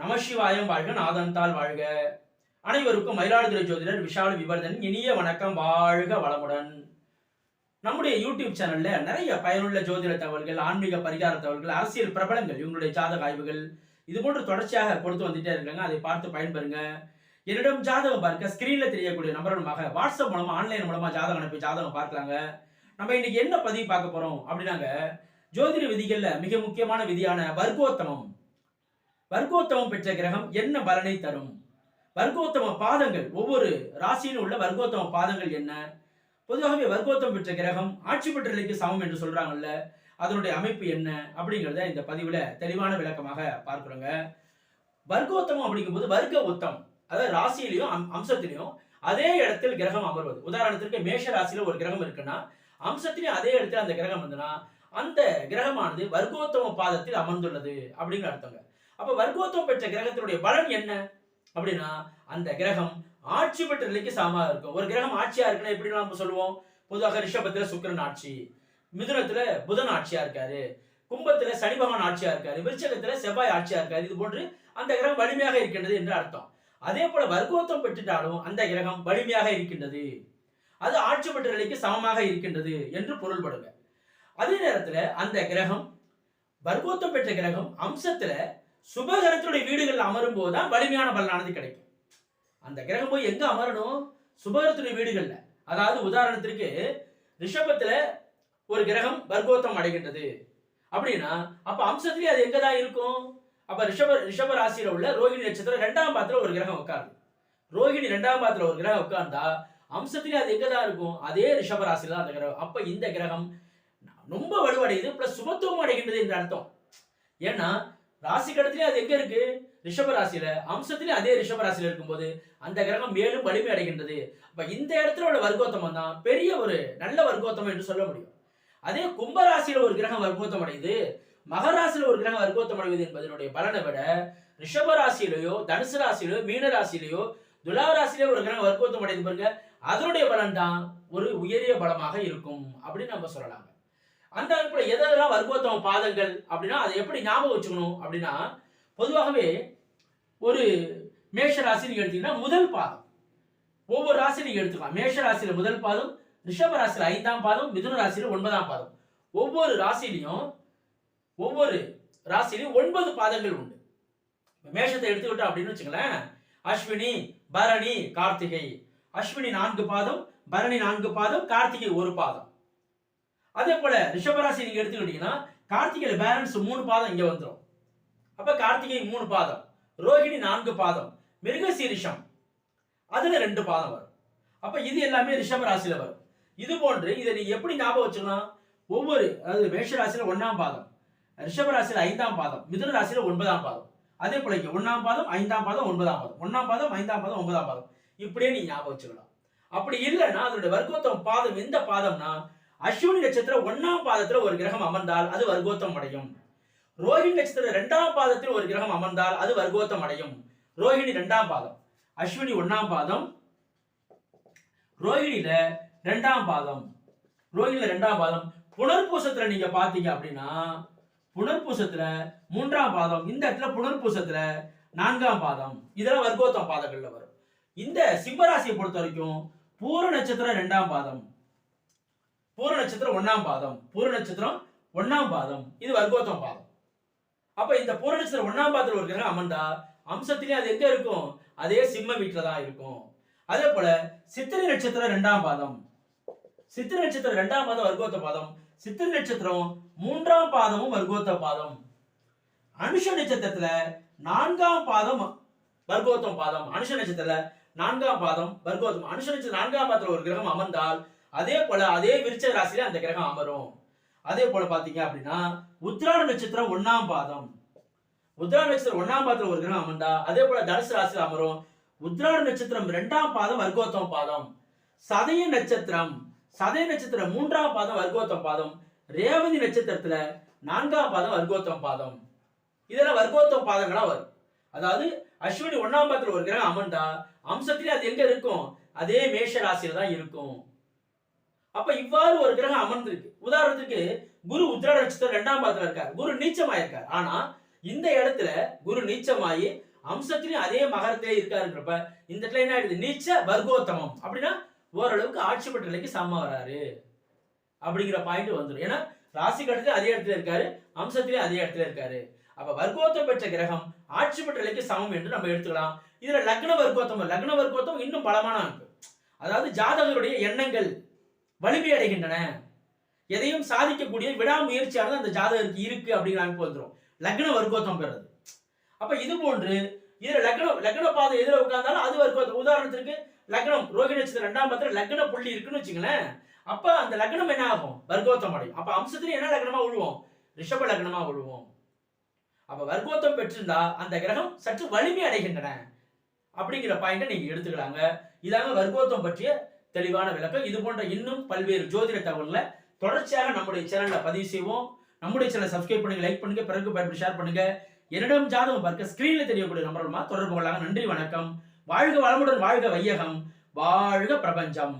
நமசிவாயம் வாழ்க நாதந்தால் வாழ்க. அனைவருக்கும் மயிலாடுதுறை ஜோதிடர் விஷால் விவர்தன் இனிய வணக்கம் வாழ்க வளமுடன். நம்முடைய யூடியூப் சேனல்ல நிறைய பயனுள்ள ஜோதிட தகவல்கள் ஆன்மீக பரிகார தகவல்கள் அரசியல் பிரபலங்கள் இவங்களுடைய ஜாதக ஆய்வுகள் இது போன்று தொடர்ச்சியாக கொடுத்து வந்துட்டே இருக்காங்க. அதை பார்த்து பயன்பெறுங்க. என்னிடம் ஜாதகம் பார்க்க ஸ்கிரீன்ல தெரியக்கூடிய நம்பர் வாட்ஸ்அப் மூலமா ஆன்லைன் மூலமா ஜாதகம் அனுப்பி ஜாதகம் பார்க்கலாங்க. நம்ம இன்னைக்கு என்ன பதிவு பார்க்க போறோம் அப்படின்னாங்க ஜோதிட விதிகள்ல மிக முக்கியமான விதியான வர்க்கோத்தமம். வர்க்கோத்தமம் பெற்ற கிரகம் என்ன பலனை தரும்? வர்க்கோத்தம பாதங்கள் ஒவ்வொரு ராசியிலும் உள்ள வர்க்கோத்தம பாதங்கள் என்ன? பொதுவாகவே வர்க்கோத்தம் பெற்ற கிரகம் ஆட்சி பெற்ற நிலைக்கு சமம் என்று சொல்றாங்கல்ல அதனுடைய அமைப்பு என்ன? அப்படிங்கிறத இந்த பதிவுல தெளிவான விளக்கமாக பார்க்கிறோங்க. வர்க்கோத்தமம் அப்படிங்கும்போது வர்க்க உத்தம் அதாவது ராசியிலையும் அம்- அம்சத்திலையும் அதே இடத்தில் கிரகம் அமர்வது. உதாரணத்திற்கு மேஷ ராசியில ஒரு கிரகம் இருக்குன்னா அம்சத்திலையும் அதே இடத்துல அந்த கிரகம் வந்துன்னா அந்த கிரகமானது வர்க்கோத்தம பாதத்தில் அமர்ந்துள்ளது அப்படின்னு அர்த்தங்க. அப்ப வர்க்கோத்தம் பெற்ற கிரகத்தினுடைய பலன் என்ன? அப்படின்னா அந்த கிரகம் ஆட்சி பெற்ற நிலைக்கு சமமாக இருக்கும். ஒரு கிரகம் ஆட்சியா இருக்குன்னா எப்படி நம்ம சொல்லுவோம்? பொதுவாக ரிஷபத்துல சுக்கிரன் ஆட்சி மிதுனத்துல புதன் ஆட்சியா இருக்காரு கும்பத்துல சனி பகவான் ஆட்சியா இருக்காரு விருச்சகத்துல செவ்வாய் ஆட்சியா இருக்காரு. இது போன்று அந்த கிரகம் வலிமையாக இருக்கின்றது என்று அர்த்தம். அதே போல வர்க்கோத்தம் பெற்றுட்டாலும் அந்த கிரகம் வலிமையாக இருக்கின்றது. அது ஆட்சி பெற்ற நிலைக்கு சமமாக இருக்கின்றது என்று பொருள்படுங்க. அதே நேரத்துல அந்த கிரகம் வர்க்கோத்தம் பெற்ற கிரகம் அம்சத்துல சுபகிரகத்தினுடைய வீடுகளில் அமரும் போதுதான் வலிமையான பலனானது கிடைக்கும். அந்த கிரகம் போய் எங்க அமரணும்? சுபகிரகத்துடைய வீடுகள்ல. அதாவது உதாரணத்திற்கு ரிஷபத்துல ஒரு கிரகம் வர்க்கோத்தம் அடைகின்றது. அப்படின்னா அப்ப அம்சத்திலேயே அது எங்கதான் இருக்கும்? அப்ப ரிஷப ரிஷப ராசியில உள்ள ரோகிணி நட்சத்திரம் ரெண்டாம் பாத்துல ஒரு கிரகம் உட்காருது. ரோகிணி ரெண்டாம் பாத்துல ஒரு கிரகம் உட்கார்ந்தா அம்சத்திலேயே அது எங்கதான் இருக்கும்? அதே ரிஷப ராசியில தான் அந்த கிரகம். அப்ப இந்த கிரகம் ரொம்ப வலுவடையுது பிளஸ் சுபத்துவம் அடைகின்றது என்று அர்த்தம். ஏன்னா ராசி கடத்திலே அது எங்க இருக்கு? ரிஷப ராசியில அம்சத்திலே அதே ரிஷப ராசியில இருக்கும்போது அந்த கிரகம் மேலும் வலிமை அடைகின்றது. அப்ப இந்த இடத்துல உள்ள வர்க்கோத்தமம் தான் பெரிய ஒரு நல்ல வர்க்கோத்தமம் என்று சொல்ல முடியும். அதே கும்பராசியில ஒரு கிரகம் வர்க்கோத்தம் அடையுது. மகராசியில ஒரு கிரகம் வர்க்கோத்தம் அடைவது என்பதனுடைய பலனை விட ரிஷப ராசியிலேயோ தனுசு ராசியிலோ மீன ராசியிலேயோ துலா ராசியிலேயோ ஒரு கிரகம் வர்க்கோத்தம் அடையுது பாருங்க. அதனுடைய பலன் தான் ஒரு உயரிய பலமாக இருக்கும் அப்படின்னு நம்ம சொல்லலாம் அந்த அமைப்புல எதெல்லாம் வர்க்கோத்தம பாதங்கள் அப்படின்னா அதை எப்படி ஞாபகம் வச்சுக்கணும் அப்படின்னா பொதுவாகவே ஒரு மேஷ ராசி நீங்க எடுத்தீங்கன்னா முதல் பாதம். ஒவ்வொரு ராசி நீங்க எடுத்துக்கலாம். மேஷ ராசியில முதல் பாதம் ரிஷப ராசியில ஐந்தாம் பாதம் மிதுன ராசியில ஒன்பதாம் பாதம். ஒவ்வொரு ராசியிலையும் ஒவ்வொரு ராசிலையும் ஒன்பது பாதங்கள் உண்டு. மேஷத்தை எடுத்துக்கிட்டோம் அப்படின்னு வச்சுங்களேன் அஸ்வினி பரணி கார்த்திகை. அஸ்வினி நான்கு பாதம் பரணி நான்கு பாதம் கார்த்திகை ஒரு பாதம். அதே போல ரிஷபராசி நீங்க எடுத்துக்கிட்டீங்கன்னா கார்த்திகையில பேலன்ஸ் மூணு பாதம் இங்க வந்துடும் அப்ப கார்த்திகை மூணு பாதம் ரோஹிணி நான்கு பாதம் மிருகசீரிஷம் அதுல ரெண்டு பாதம் வரும். அப்ப இது எல்லாமே ரிஷப ராசியில வரும். இது போன்று இதை நீங்க எப்படி ஞாபகம் வச்சுக்கலாம் ஒவ்வொரு அதாவது மேஷ ராசியில பாதம் ரிஷப ராசியில ஐந்தாம் பாதம் மிதுன ராசியில ஒன்பதாம் பாதம். அதே போல இங்க ஒன்னாம் பாதம் ஐந்தாம் பாதம் ஒன்பதாம் பாதம். ஒன்னாம் பாதம் ஐந்தாம் பாதம் ஒன்பதாம் பாதம். இப்படியே நீ ஞாபகம் வச்சுக்கலாம் அப்படி இல்லைன்னா அதனுடைய வர்க்கோத்தம் பாதம் எந்த பாதம்னா அஸ்வினி நட்சத்திரம் ஒண்ணாம் பாதத்துல ஒரு கிரகம் அமர்ந்தால் அது வர்க்கோத்தம் அடையும். ரோஹிணி நட்சத்திரம் இரண்டாம் பாதத்தில் ஒரு கிரகம் அமர்ந்தால் அது வர்க்கோத்தம் அடையும். ரோஹிணி ரெண்டாம் பாதம். அஸ்வினி ஒண்ணாம் பாதம். ரோஹிணியில ரெண்டாம் பாதம். ரோஹிணியில ரெண்டாம் பாதம். புனர்பூசத்துல நீங்க பாத்தீங்க அப்படின்னா புனர்பூசத்துல மூன்றாம் பாதம். இந்த இடத்துல புனர்பூசத்துல நான்காம் பாதம். இதெல்லாம் வர்க்கோத்தம் பாதங்கள்ல வரும். இந்த சிம்மராசியை பொறுத்த வரைக்கும் பூர நட்சத்திரம் ரெண்டாம் பாதம். பூர நட்சத்திரம் ஒண்ணாம் பாதம். பூர நட்சத்திரம் ஒண்ணாம் பாதம். இது வர்க்கோத்தம் பாதம். அப்ப இந்த பூர நட்சத்திரம் ஒண்ணாம் பாதத்தில் ஒரு கிரகம் அமர்ந்தா அம்சத்திலேயே அது எங்க இருக்கும்? அதே சிம்ம வீட்டுலதான் இருக்கும். அதே போல சித்திரை நட்சத்திரம் ரெண்டாம் பாதம். சித்திரை நட்சத்திரம் ரெண்டாம் பாதம் வர்க்கோத்த பாதம். சித்திரை நட்சத்திரம் மூன்றாம் பாதமும் வர்க்கோத்த பாதம். அனுஷ நட்சத்திரத்துல நான்காம் பாதம் வர்க்கோத்தம் பாதம். அனுஷ நட்சத்திரத்துல நான்காம் பாதம் வர்க்கோத்தம். அனுஷ நட்சத்திரம் நான்காம் பாதத்துல ஒரு கிரகம் அமர்ந்தால் அதே போல அதே விருச்ச ராசியில அந்த கிரகம் அமரும். அதே போல பாத்தீங்க அப்படின்னா உத்திராட நட்சத்திரம் ஒன்னாம் பாதம். உத்திராட நட்சத்திரம் ஒன்னாம் பாதத்துல ஒரு கிரகம் அமர்ந்தா அதே போல தனுசு ராசியில் அமரும். உத்திராட நட்சத்திரம் இரண்டாம் பாதம் வர்க்கோத்தம் பாதம். சதய நட்சத்திரம் சதய நட்சத்திரம் மூன்றாம் பாதம் வர்க்கோத்தம் பாதம். ரேவதி நட்சத்திரத்துல நான்காம் பாதம் வர்க்கோத்தம் பாதம். இதெல்லாம் வர்க்கோத்தம் பாதங்களா வரும். அதாவது அஸ்வினி ஒண்ணாம் பாதத்துல ஒரு கிரகம் அமர்ந்தா அம்சத்திலே அது எங்க இருக்கும்? அதே மேஷ ராசியில தான் இருக்கும். அப்ப இவ்வாறு ஒரு கிரகம் அமர்ந்திருக்கு. உதாரணத்துக்கு குரு உத்திராட நட்சத்திரம் ரெண்டாம் பாதத்துல இருக்கார். குரு நீச்சமாயிருக்கார். ஆனா இந்த இடத்துல குரு நீச்சமாயி அம்சத்திலையும் அதே மகரத்திலே இருக்காருன்றப்ப இந்த இடத்துல என்ன ஆயிடுது? நீச்ச வர்க்கோத்தமம். அப்படின்னா ஓரளவுக்கு ஆட்சி பெற்ற நிலைக்கு சம வராரு. அப்படிங்கிற பாயிண்ட் வந்துடும் ஏன்னா ராசி கட்டத்துல அதே இடத்துல இருக்காரு. அம்சத்திலே அதே இடத்துல இருக்காரு. அப்ப வர்க்கோத்தம் பெற்ற கிரகம் ஆட்சி பெற்ற நிலைக்கு சமம் என்று நம்ம எடுத்துக்கலாம். இதுல லக்ன வர்க்கோத்தம் லக்ன வர்க்கோத்தம் இன்னும் பலமான அதாவது ஜாதகருடைய எண்ணங்கள் வலிமை அடைகின்றன எதையும் சாதிக்கக்கூடிய விடாமுயற்சியானது அந்த ஜாதகருக்கு இருக்கு அப்படிங்கிற அமைப்பு வந்துடும் லக்ன வர்க்கோத்தம் பெறுறது. அப்ப இது போன்று இதுல லக்னம் லக்ன பாதை எதிர உட்கார்ந்தாலும் அது வர்க்கோத்தம். உதாரணத்திற்கு லக்னம் ரோகி நட்சத்திரம் ரெண்டாம் பத்திரம் லக்ன புள்ளி இருக்குன்னு வச்சுங்களேன் அப்ப அந்த லக்னம் என்ன ஆகும்? வர்க்கோத்தம் அடையும். அப்ப அம்சத்துல என்ன லக்னமா விழுவோம் ரிஷப லக்னமா விழுவோம் அப்ப வர்க்கோத்தம் பெற்றிருந்தா அந்த கிரகம் சற்று வலிமை அடைகின்றன அப்படிங்கிற பாயிண்ட நீங்க எடுத்துக்கலாங்க. இதாங்க வர்க்கோத்தம் பற்றிய தெளிவான விளக்கம். இது போன்ற இன்னும் பல்வேறு ஜோதிட தகவல்களை தொடர்ச்சியாக நம்முடைய சேனல்ல பதிவு செய்வோம். நம்முடைய சேனலை சப்ஸ்கிரைப் பண்ணுங்க லைக் பண்ணுங்க பிறகு பயன்படுத்தி ஷேர் பண்ணுங்க. என்னிடம் ஜாதகம் பார்க்க ஸ்கிரீன்ல தெரியக்கூடிய நம்பர் தொடர்பு கொள்ளாங்க நன்றி வணக்கம். வாழ்க வளமுடன் வாழ்க வையகம். வாழ்க பிரபஞ்சம்.